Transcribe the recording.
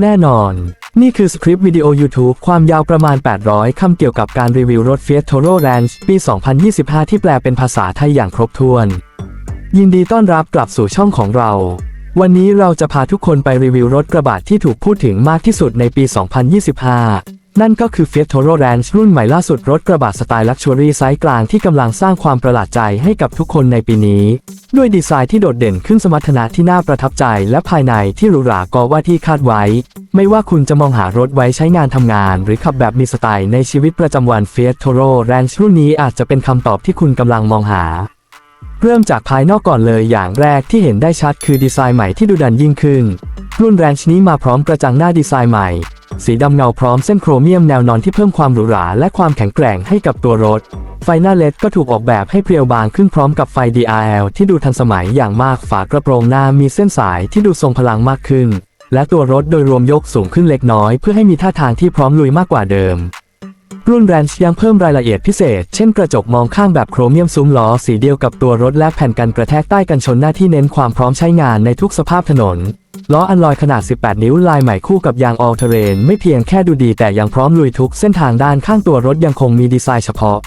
แน่นอน นี่คือสคริปต์วิดีโอ YouTube ความยาวประมาณ 800 คำเกี่ยวกับการรีวิวรถ Fiat Toro Ranch ปี 2025 ที่แปลเป็นภาษาไทยอย่างครบถ้วน ยินดีต้อนรับกลับสู่ช่องของเรา วันนี้เราจะพาทุกคนไปรีวิวรถกระบะที่ถูกพูดถึงมากที่สุดในปี 2025 นั่นก็คือ Fiat Toro Ranch รุ่นใหม่ล่าสุดรถกระบะสไตล์ลักชัวรี่ไซส์กลางที่กำลังสร้างความประหลาดใจให้กับทุกคนในปีนี้ ด้วยดีไซน์ที่โดดเด่นขึ้นสมรรถนะที่น่าประทับใจ และภายในที่หรูหราก็ว่าที่คาดไว้ ไม่ว่าคุณจะมองหารถไว้ใช้งานทำงาน หรือขับแบบมีสไตล์ในชีวิตประจำวัน Fiat Toro Ranch รุ่นนี้อาจจะเป็นคำตอบที่คุณกำลังมองหาเริ่มจากภายนอกก่อนเลยอย่างแรกที่เห็นได้ชัดคือดีไซน์ใหม่ที่ดูดันยิ่งขึ้น รุ่นแรนช์นี้มาพร้อมกระจังหน้าดีไซน์ใหม่ สีดำเงาพร้อมเส้นโครเมียมแนวนอนที่เพิ่มความหรูหราและความแข็งแกร่งให้กับตัวรถ ไฟหน้าเลดก็ถูกออกแบบให้เพรียวบางขึ้นพร้อมกับไฟ DRL ที่ดูทันสมัยอย่างมากฝากระโปรงหน้ามีเส้นสายที่ดูทรงพลังมากขึ้น และตัวรถโดยรวมยกสูงขึ้นเล็กน้อยเพื่อให้มีท่าทางที่พร้อมลุยมากกว่าเดิม รุ่นแรนช์ยังเพิ่มรายละเอียดพิเศษ เช่นกระจกมองข้างแบบโครเมียมซุ้มล้อสีเดียวกับตัวรถและแผ่นกันกระแทกใต้กันชนหน้าที่เน้นความพร้อมใช้งานในทุกสภาพถนน ล้ออันลอยขนาด 18 นิ้วลายใหม่คู่กับยางออลเทเรนไม่เพียงแค่ดูดีแต่ยังพร้อมลุยทุกเส้นทางด้านข้างตัวรถยังคงมีดีไซน์เฉพาะ